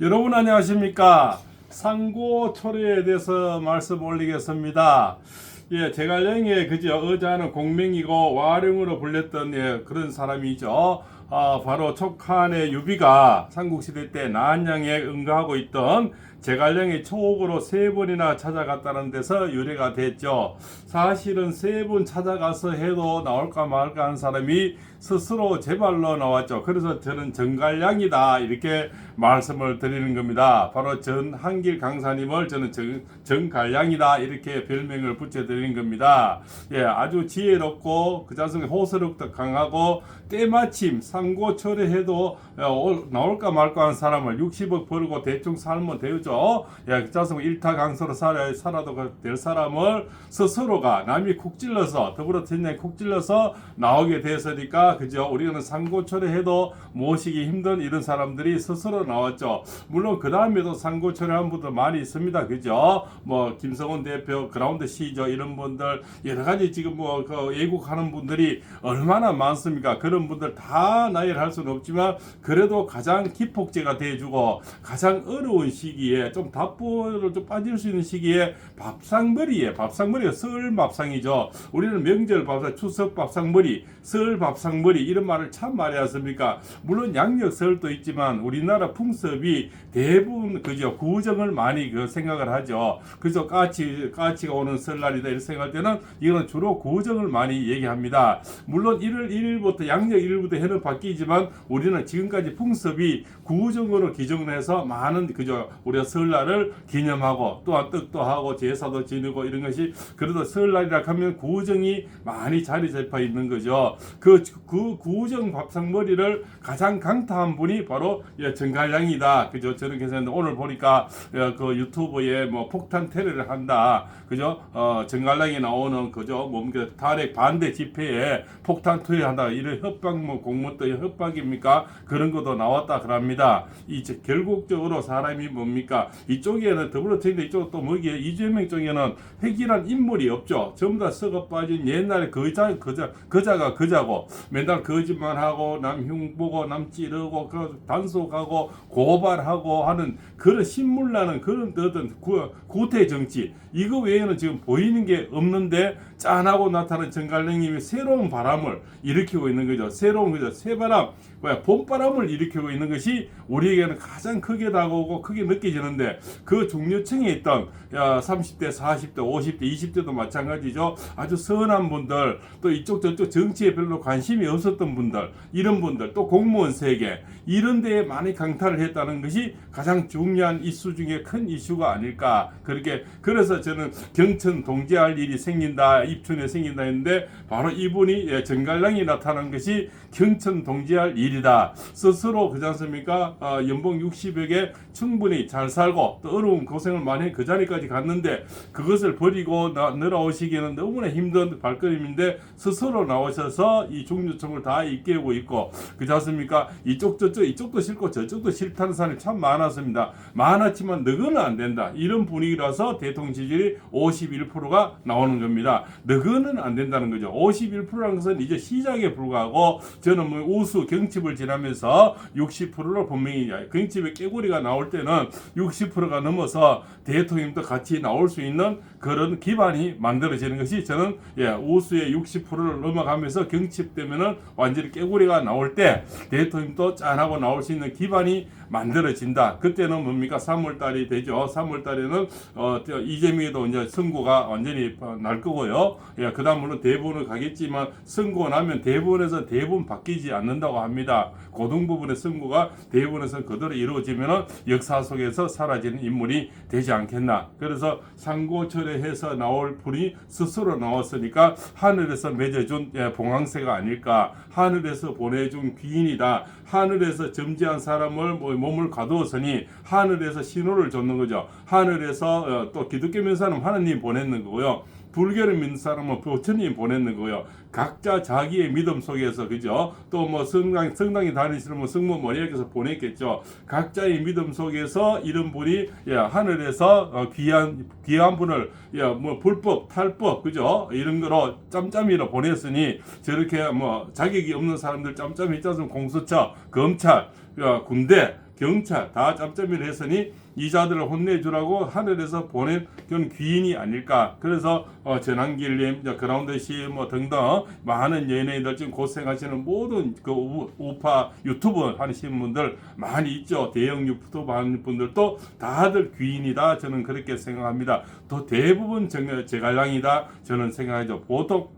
여러분 안녕하십니까? 상고 초래에 대해서 말씀 올리겠습니다. 예, 제갈량의 그저 어자는 공명이고 와룡으로 불렸던 예, 그런 사람이죠. 아, 바로 촉한의 유비가 삼국시대 때 난양에 응가하고 있던 제갈량의 초옥으로 세 번이나 찾아갔다는 데서 유래가 됐죠. 사실은 세 번 찾아가서 해도 나올까 말까 한 사람이 스스로 제발로 나왔죠. 그래서 저는 정갈량이다 이렇게 말씀을 드리는 겁니다. 바로 전 한길 강사님을 저는 정, 정갈량이다 이렇게 별명을 붙여드리는 겁니다. 예, 아주 지혜롭고 그 자성에 호소력도 강하고 때마침 상고철회해도 어, 나올까 말까 한 사람을 60억 벌고 대충 살면 되죠. 예, 그 자성 일타 강서로 살아, 살아도 될 사람을 스스로가 남이 쿡 찔러서 쿡 찔러서 나오게 됐으니까 그죠. 우리는 상고철회해도 모시기 힘든 이런 사람들이 스스로 나왔죠. 물론 그 다음에도 상고철회한 분들 많이 있습니다. 그죠. 뭐 김성훈 대표 그라운드 시저 이런 분들 여러 가지 지금 뭐그 애국하는 분들이 얼마나 많습니까? 그런 분들 다 나열할 수는 없지만 그래도 가장 기폭제가 돼주고 가장 어려운 시기에 좀 답보를 좀 빠질 수 있는 시기에 밥상머리에 밥상머리가 설 밥상이죠. 우리는 명절 밥상, 추석 밥상머리, 설 밥상머리 이런 말을 참 많이 하십니까? 물론 양력 설도 있지만 우리나라 풍습이 대부분 그죠 구정을 많이 그 생각을 하죠. 그래서 까치 까치가 오는 설날이다 이렇게 생각할 때는 이거는 주로 구정을 많이 얘기합니다. 물론 1월 1일부터 양력 1일부터 해는 바뀌지만 우리는 지금까지 풍습이 구정으로 기정을 해서 많은 그저 우리가 설날을 기념하고 또한 뜻도 하고 제사도 지내고 이런 것이 그래도 설날이라 하면 구정이 많이 자리 잡혀 있는 거죠. 그, 그 구정 밥상머리를 가장 강타한 분이 바로 예, 정갈량이다. 그죠? 저는 계산했는데 오늘 보니까 예, 그 유튜브에 뭐 폭탄 테러를 한다. 그죠? 어, 정갈량이 나오는 그죠? 뭔가 탄핵 반대 집회에 폭탄 투여한다. 이런 협박 뭐 공무도 협박입니까? 그런 것도 나왔다 그럽니다. 이 저- 결국적으로 사람이 뭡니까? 이쪽에는 더불어민주당 이쪽 또 뭐기에 이재명 쪽에는 핵이란 인물이 없죠. 전부 다 썩어 빠진 옛날에 거자 거자 거자가 거자고 맨날 거짓말하고 남 흉 보고 남 찌르고 그 단속하고 고발하고 하는 그런 신물나는 그런 어떤 구, 구태 정치 이거 외에는 지금 보이는 게 없는데 짠하고 나타난 정갈령님이 새로운 바람을 일으키고 있는 거죠. 새로운 거죠. 새바람, 뭐야 봄바람을 일으키고 있는 것이 우리에게는 가장 크게 다가오고 크게 느껴지는 데 그 중류층에 있던 야, 30대, 40대, 50대, 20대도 마찬가지죠. 아주 선한 분들 또 이쪽 저쪽 정치에 별로 관심이 없었던 분들 이런 분들 또 공무원 세계 이런 데에 많이 강탈을 했다는 것이 가장 중요한 이슈 중에 큰 이슈가 아닐까. 그렇게 그래서 저는 경천 동지할 일이 생긴다 입춘에 생긴다 했는데 바로 이분이 예, 정갈량이 나타난 것이 경천 동지할 일이다. 스스로 그지 않습니까? 어, 연봉 60억에 충분히 잘 살고 또 어려운 고생을 많이 해그 자리까지 갔는데 그것을 버리고 나, 늘어오시기에는 너무나 힘든 발걸음인데 스스로 나오셔서 이 중류층을 다 이끌고 있고 그지 않습니까? 이쪽 저쪽 이쪽도 싫고 저쪽도 싫다는 사람이 참 많았습니다. 많았지만 너거는 안 된다. 이런 분위기라서 대통령 지지율이 51%가 나오는 겁니다. 너거는 안 된다는 거죠. 51%라는 것은 이제 시작에 불과하고 저는 뭐 우수 경칩을 지나면서 60%로 분명히 경칩의 깨구리가 나올 때는 60%가 넘어서 대통령도 같이 나올 수 있는 그런 기반이 만들어지는 것이 저는 예, 우수의 60%를 넘어가면서 경칩되면은 완전히 깨구리가 나올 때 대통령도 짠하고 나올 수 있는 기반이 만들어진다. 그때는 뭡니까? 3월 달이 되죠. 3월 달에는 어, 저 이재명에도 이제 선고가 완전히 어, 날 거고요. 예, 그다음 물론 대부분을 가겠지만 선고 나면 대부분에서 대부분 바뀌지 않는다고 합니다. 고등 부분의 선고가 대부분에서 그대로 이루어지면은 역사 속에서 사라지는 인물이 되지 않겠나. 그래서 상고철회해서 나올 분이 스스로 나왔으니까 하늘에서 맺어준 예, 봉황새가 아닐까. 하늘에서 보내준 귀인이다. 하늘에서 점지한 사람을 뭐 몸을 가두었으니 하늘에서 신호를 줬는 거죠. 하늘에서 어, 또 기독교 사람 하나님 보냈는 거고요. 불교를 믿는 사람은 부처님 보냈는 거예요. 각자 자기의 믿음 속에서 그죠? 또 뭐 성당 성당에 다니시는 분 성모 머리에서 보냈겠죠. 각자의 믿음 속에서 이런 분이 예, 하늘에서 어, 귀한 귀한 분을 예, 뭐 불법 탈법 그죠? 이런 거로 짬짬이로 보냈으니 저렇게 뭐 자격이 없는 사람들 짬짬이 짜서 공수처 검찰 어, 군대 경찰 다 짬짬이를 했으니 이 자들을 혼내주라고 하늘에서 보낸 그런 귀인이 아닐까. 그래서 어, 전한길님, 그라운드 씨뭐 등등 많은 연예인들 지금 고생하시는 모든 그 우- 우파 유튜브 하시는 분들 많이 있죠. 대형 유튜브 하는 분들도 다들 귀인이다. 저는 그렇게 생각합니다. 또 대부분 정- 제갈량이다. 저는 생각하죠. 보통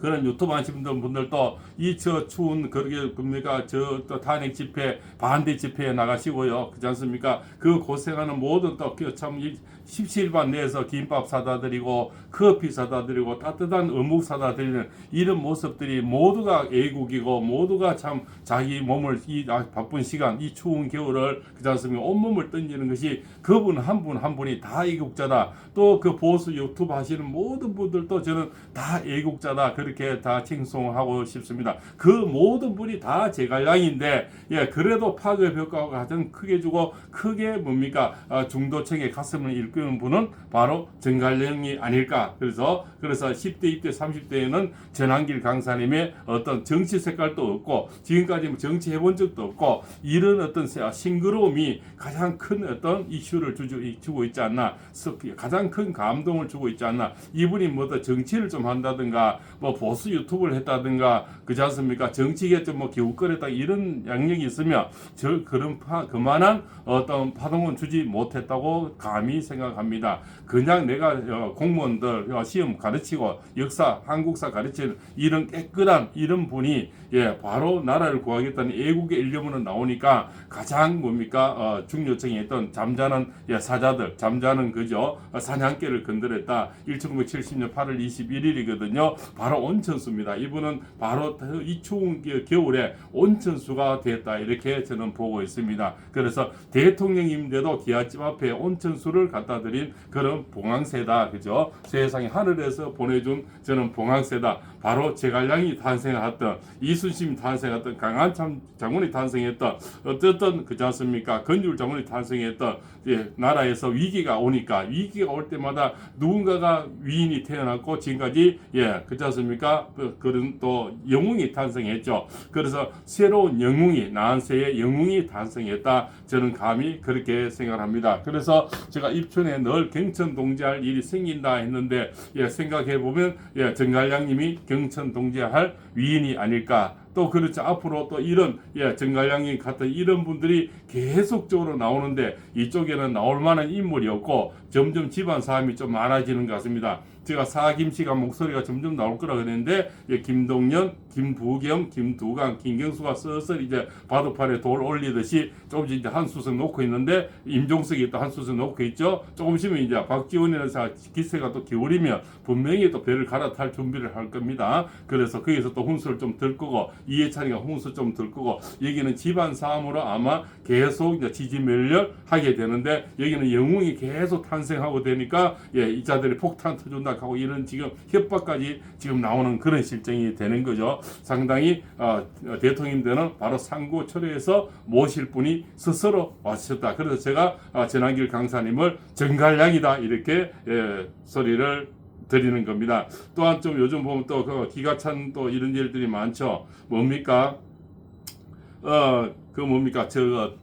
그런 유튜브 하시는 분들도 이 저 추운 그러게 뭡니까? 저 또 탄핵 집회 반대 집회에 나가시고요. 그렇지 않습니까? 그 고생하는 모든 또참 17반 내에서 김밥 사다 드리고 커피 사다 드리고 따뜻한 어묵 사다 드리는 이런 모습들이 모두가 애국이고 모두가 참 자기 몸을 이 아, 바쁜 시간 이 추운 겨울을 그렇지 않습니까? 온몸을 던지는 것이 그분 한분한 분이 다 애국자다. 또 그 보수 유튜브 하시는 모든 분들도 저는 다 애국자다. 그렇게 다 칭송하고 싶습니다. 그 모든 분이 다 제갈량인데 예 그래도 파급 효과가 가장 크게 주고 크게 뭡니까? 아, 중도층의 가슴을 일끄는 분은 바로 정갈량이 아닐까. 그래서 그래서 10대 20대 30대에는 전한길 강사님의 어떤 정치 색깔도 없고 지금까지 뭐 정치 해본 적도 없고 이런 어떤 싱그러움이 가장 큰 어떤 이슈를 주고 있지 않나. 서- 가장 큰 감동을 주고 있지 않나. 이분이 뭐 더 정치를 좀 한다든가 뭐 보수 유튜브를 했다든가 그지 않습니까? 정치계 좀뭐 기웃거렸다 이런 양력이 있으면 저 그런 파, 그만한 어떤 파동은 주지 못했다고 감히 생각합니다. 그냥 내가 어, 공무원들 어, 시험 가르치고 역사 한국사 가르치는 이런 깨끗한 이런 분이 예 바로 나라를 구하겠다는 애국의 일념으로 나오니까 가장 뭡니까? 어, 중요층에 있던 잠자는 예, 사자들 잠자는 그죠 어, 사냥개를 건드렸다. 1970년 8월 21일이거든요. 바로 온천수입니다. 이분은 바로 이 추운 겨- 겨울에 온천수가 됐다. 이렇게 저는 보고 있습니다. 그래서 대통령님인데도 기아집 앞에 온천수를 갖다 드린 그런 봉황새다. 그죠? 세상에 하늘에서 보내준 저는 봉황새다. 바로 제갈량이 탄생했던 이순신이 탄생했던 강한 참 장군이 탄생했던 어쨌든 그지 않습니까? 건율 장군이 탄생했던 예, 나라에서 위기가 오니까 위기가 올 때마다 누군가가 위인이 태어났고 지금까지 예 그지 않습니까 그, 그런 또 영웅이 탄생했죠. 그래서 새로운 영웅이 나한세의 영웅이 탄생했다. 저는 감히 그렇게 생각합니다. 그래서 제가 입춘에 늘 경천 동지할 일이 생긴다 했는데 예 생각해 보면 예 정갈량님이 경천 동지할 위인이 아닐까 또 그렇죠 앞으로 또 이런 예 정갈량님 같은 이런 분들이 계속적으로 나오는데 이쪽에는 나올 만한 인물이 없고 점점 집안 사람이 좀 많아지는 것 같습니다. 제가 사김씨가 목소리가 점점 나올 거라 그랬는데 예, 김동연, 김부겸, 김두강, 김경수가 슬슬 이제 바둑판에 돌 올리듯이 조금씩 이제 한 수석 놓고 있는데 임종석이 또 한 수석 놓고 있죠. 조금씩은 이제 박지원이라는 사 기세가 또 기울이면 분명히 또 배를 갈아탈 준비를 할 겁니다. 그래서 거기서 또 훈수를 좀 들 거고 이해찬이가 훈수 좀 들 거고 여기는 집안 싸움으로 아마 계속 이제 지지멸렬 하게 되는데 여기는 영웅이 계속 탄생하고 되니까 예, 이 자들이 폭탄 터준다 하고 이런 지금 협박까지 지금 나오는 그런 실정이 되는 거죠. 상당히 어, 대통령 되는 바로 상고 철회에서 모실 분이 스스로 왔었다. 그래서 제가 어, 전한길 강사님을 정갈량이다 이렇게 예, 소리를 드리는 겁니다. 또한 좀 요즘 보면 또 그 기가 찬 또 이런 일들이 많죠. 뭡니까? 어, 그 뭡니까? 저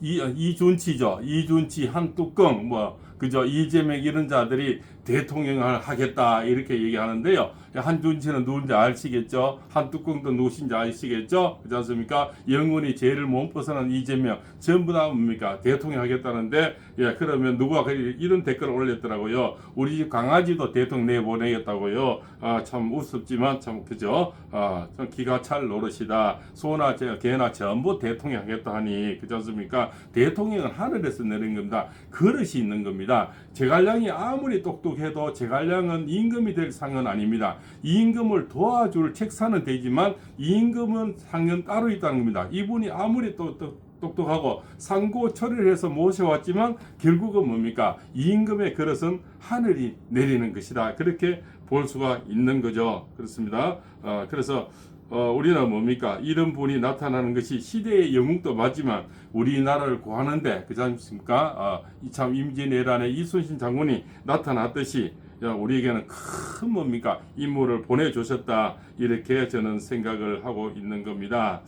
이, 이준치죠. 이준치 한 뚜껑 뭐 그저 이재명 이런 자들이 대통령을 하겠다 이렇게 얘기하는데요. 한준치는 누군지 아시겠죠? 한 뚜껑도 누구신지 아시겠죠? 그렇지 않습니까? 영원히 죄를 못 벗어난 이재명 전부 다 뭡니까? 대통령 하겠다는데 예 그러면 누가 그 이런 댓글을 올렸더라고요. 우리 집 강아지도 대통령 내보내겠다고요. 아 참 우습지만 참 그죠? 아참 기가 찰 노릇이다. 소나 제- 개나 전부 대통령 하겠다 하니 그렇지 않습니까? 대통령은 하늘에서 내린 겁니다. 그릇이 있는 겁니다. 제갈량이 아무리 똑똑해도 제갈량은 임금이 될 상은 아닙니다. 임금을 도와줄 책사는 되지만 임금은 상은 따로 있다는 겁니다. 이분이 아무리 또, 또 똑똑하고 상고 처리를 해서 모셔왔지만 결국은 뭡니까? 임금의 그릇은 하늘이 내리는 것이다. 그렇게 볼 수가 있는 거죠. 그렇습니다. 어, 그래서 어, 우리는 뭡니까? 이런 분이 나타나는 것이 시대의 영웅도 맞지만 우리나라를 구하는데 그렇지 않습니까? 어, 이참 임진왜란에 이순신 장군이 나타났듯이 야, 우리에게는 큰 뭡니까 임무를 보내주셨다 이렇게 저는 생각을 하고 있는 겁니다.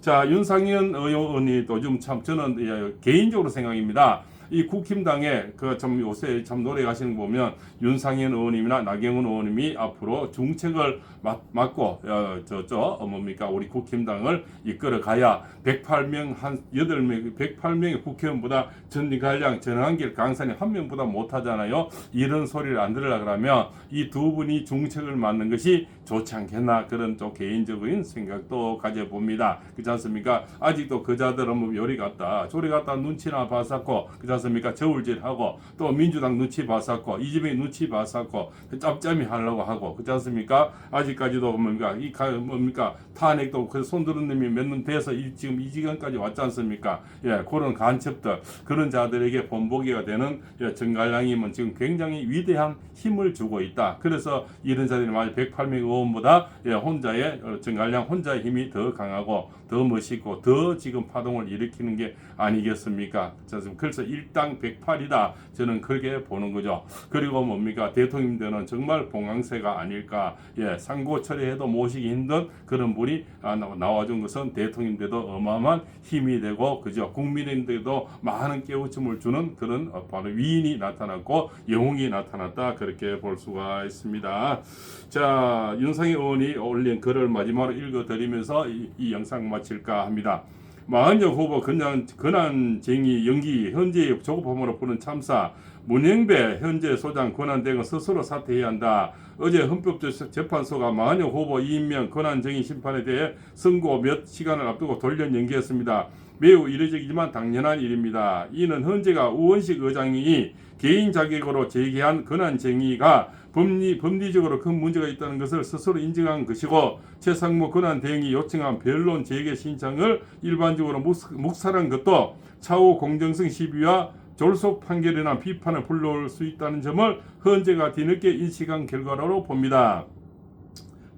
자 윤상현 의원이 요즘 참 저는 예, 개인적으로 생각입니다. 이 국힘당에 그좀 요새 참 노력하시는 거 보면 윤상현 의원님이나 나경원 의원님이 앞으로 중책을 맡, 맡고 어, 저저 어, 뭡니까 우리 국힘당을 이끌어 가야 108명 한 8명 108명의 국회의원보다 전가량 전한길 강산이 한 명보다 못하잖아요. 이런 소리를 안 들으려 그러면 이 두 분이 중책을 맡는 것이 좋지 않겠나 그런 또 개인적인 생각도 가져봅니다. 그렇지 않습니까? 아직도 그자들은 뭐 요리 갔다 조리 갔다 눈치나 봤었고 그렇지 않습니까? 저울질하고 또 민주당 눈치 봤었고 이재명 눈치 봤었고 짭짭이 하려고 하고 그렇지 않습니까? 아직까지도 뭡니까 이 가, 뭡니까 탄핵도 그 손드는 놈이 몇 년 돼서 이, 지금 이 지경까지 왔지 않습니까? 예 그런 간첩들 그런 자들에게 본보기가 되는 예, 정갈량님은 지금 굉장히 위대한 힘을 주고 있다. 그래서 이런 자들이 만약 108명 의원보다 예, 혼자의 어, 정갈량 혼자의 힘이 더 강하고 더 멋있고 더 지금 파동을 일으키는 게 아니겠습니까? 자, 지금 그래서 일당 108이다. 저는 그렇게 보는 거죠. 그리고 뭡니까? 대통령들은 정말 봉황새가 아닐까. 예, 상고 처리해도 모시기 힘든 그런 분이 아, 나- 나와준 것은 대통령들도 어마어마한 힘이 되고 그죠? 국민들도 많은 깨우침을 주는 그런 어, 바로 위인이 나타났고 영웅이 나타났다. 그렇게 볼 수가 있습니다. 자, 윤상희 의원이 올린 글을 마지막으로 읽어드리면서 이, 이 영상 마칠까 합니다. 마흔여 후보 근한, 근한쟁의 연기 현재 조급함으로 부른 참사 문영배 현재 소장 권한 등은 스스로 사퇴해야 한다. 어제 헌법재판소가 마흔여 후보 이임명 권한쟁의 심판에 대해 선고 몇 시간을 앞두고 돌연 연기했습니다. 매우 이례적이지만 당연한 일입니다. 이는 헌재가 우원식 의장이 개인 자격으로 제기한 권한쟁의가 법리, 법리적으로 큰 문제가 있다는 것을 스스로 인정한 것이고 최상무 권한 대행이 요청한 변론 재개 신청을 일반적으로 묵- 묵살한 것도 차후 공정성 시비와 졸속 판결이나 비판을 불러올 수 있다는 점을 헌재가 뒤늦게 인식한 결과로 봅니다.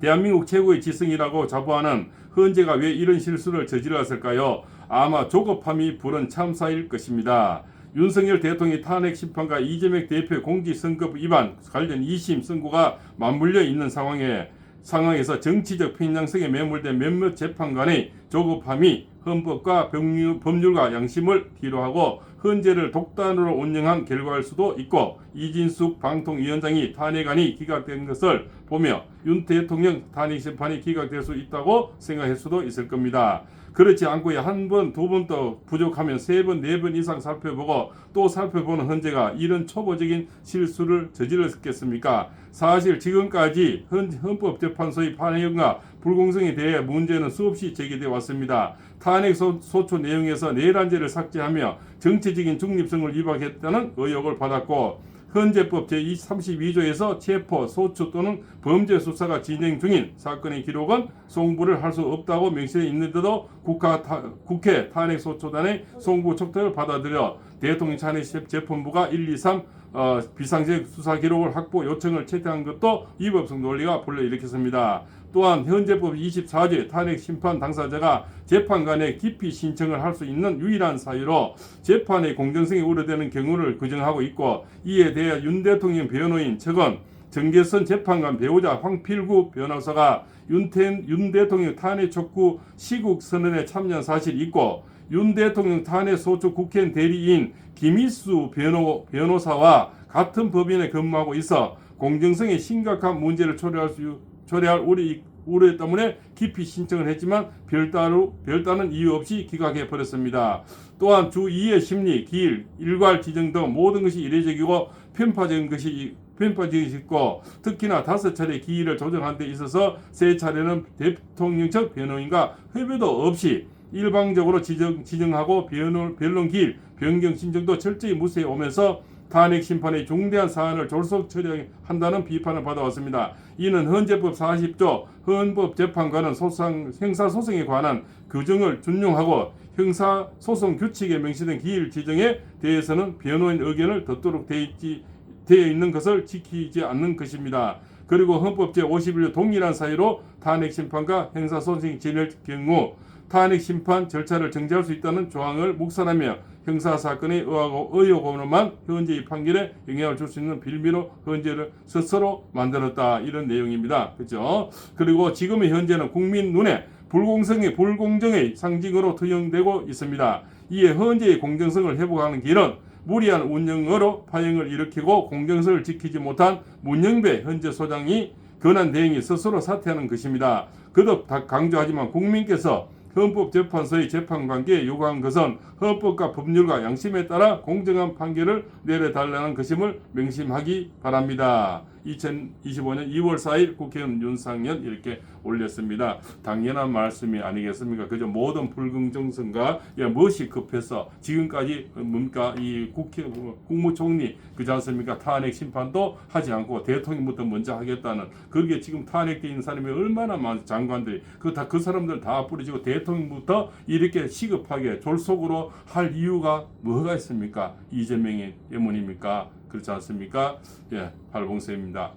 대한민국 최고의 지성이라고 자부하는 헌재가 왜 이런 실수를 저질렀을까요? 아마 조급함이 부른 참사일 것입니다. 윤석열 대통령의 탄핵 심판과 이재명 대표 공직선거법 위반 관련 2심 선고가 맞물려 있는 상황에 상황에서 정치적 편향성에 매몰된 몇몇 재판관의 조급함이 헌법과 법률, 법률 과 양심을 뒤로하고 헌재를 독단으로 운영한 결과일 수도 있고 이진숙 방통위원장이 탄핵안이 기각된 것을 보며 윤 대통령 탄핵 심판이 기각될 수 있다고 생각할 수도 있을 겁니다. 그렇지 않고 한 번, 두 번 더 부족하면 세 번, 네 번 이상 살펴보고 또 살펴보는 헌재가 이런 초보적인 실수를 저질렀겠습니까? 사실 지금까지 헌, 헌법재판소의 판례과 불공정에 대해 문제는 수없이 제기되어 왔습니다. 탄핵 소, 소초 내용에서 내란죄를 삭제하며 정치적인 중립성을 위반했다는 의혹을 받았고 헌재법 제32조에서 체포, 소추 또는 범죄 수사가 진행 중인 사건의 기록은 송부를 할 수 없다고 명시되어 있는데도 국가 타, 국회 탄핵 소초단의 송부 척도를 받아들여 대통령 탄핵 재판부가 1, 2, 3 어, 비상적 수사 기록을 확보 요청을 채택한 것도 위법성 논리가 불러일으켰습니다. 또한 현재법 24조 탄핵 심판 당사자가 재판관에 기피 신청을 할 수 있는 유일한 사유로 재판의 공정성이 우려되는 경우를 규정하고 있고 이에 대해 윤 대통령 변호인 측은 정계선 재판관 배우자 황필구 변호사가 윤태, 윤 대통령 탄핵 촉구 시국 선언에 참여한 사실이 있고 윤 대통령 탄핵 소추 국회의원 대리인 김희수 변호, 변호사와 같은 법인에 근무하고 있어 공정성에 심각한 문제를 초래할 수 초래할 우리 우려 때문에 기피 신청을 했지만 별다른 별다른 이유 없이 기각해 버렸습니다. 또한 주 2의 심리, 기일, 일괄 지정 등 모든 것이 이례적이고 편파적인 것이 편파적이고 특히나 다섯 차례 기일을 조정한 데 있어서 세 차례는 대통령 측 변호인과 협의도 없이 일방적으로 지정, 지정하고 변론, 변론 기일, 변경 신청도 철저히 무시해 오면서 탄핵 심판의 중대한 사안을 졸속 처리한다는 비판을 받아왔습니다. 이는 헌재법 40조 헌법재판관은 소상, 형사소송에 관한 규정을 준용하고 형사소송 규칙에 명시된 기일 지정에 대해서는 변호인 의견을 듣도록 되어, 있지, 되어 있는 것을 지키지 않는 것입니다. 그리고 헌법 제51조 동일한 사유로 탄핵 심판과 형사소송이 진행 경우 탄핵 심판 절차를 정지할 수 있다는 조항을 묵살하며 형사 사건의 의하고 의혹으로만 현재의 판결에 영향을 줄 수 있는 빌미로 헌재를 스스로 만들었다 이런 내용입니다. 그죠? 그리고 지금의 현재는 국민 눈에 불공성의 불공정의 상징으로 투영되고 있습니다. 이에 헌재의 공정성을 회복하는 길은 무리한 운영으로 파행을 일으키고 공정성을 지키지 못한 문영배 현재 소장이 권한 대행이 스스로 사퇴하는 것입니다. 그도 다 강조하지만 국민께서 헌법재판소의 재판관계에 요구한 것은 헌법과 법률과 양심에 따라 공정한 판결을 내려달라는 것임을 명심하기 바랍니다. 2025년 2월 4일 국회의원 윤상현 이렇게 올렸습니다. 당연한 말씀이 아니겠습니까? 그저 모든 불공정성과 예, 무엇이 급해서 지금까지 뭡니까 이 국회 국무총리 그지 않습니까? 탄핵 심판도 하지 않고 대통령부터 먼저 하겠다는 그게 지금 탄핵돼 있는 사람이 얼마나 많은 장관들이 그 다 그 사람들 다 뿌리지고 대통령부터 이렇게 시급하게 졸속으로 할 이유가 뭐가 있습니까? 이재명의 때문입니까? 그렇지 않습니까? 예, 발봉쌤입니다.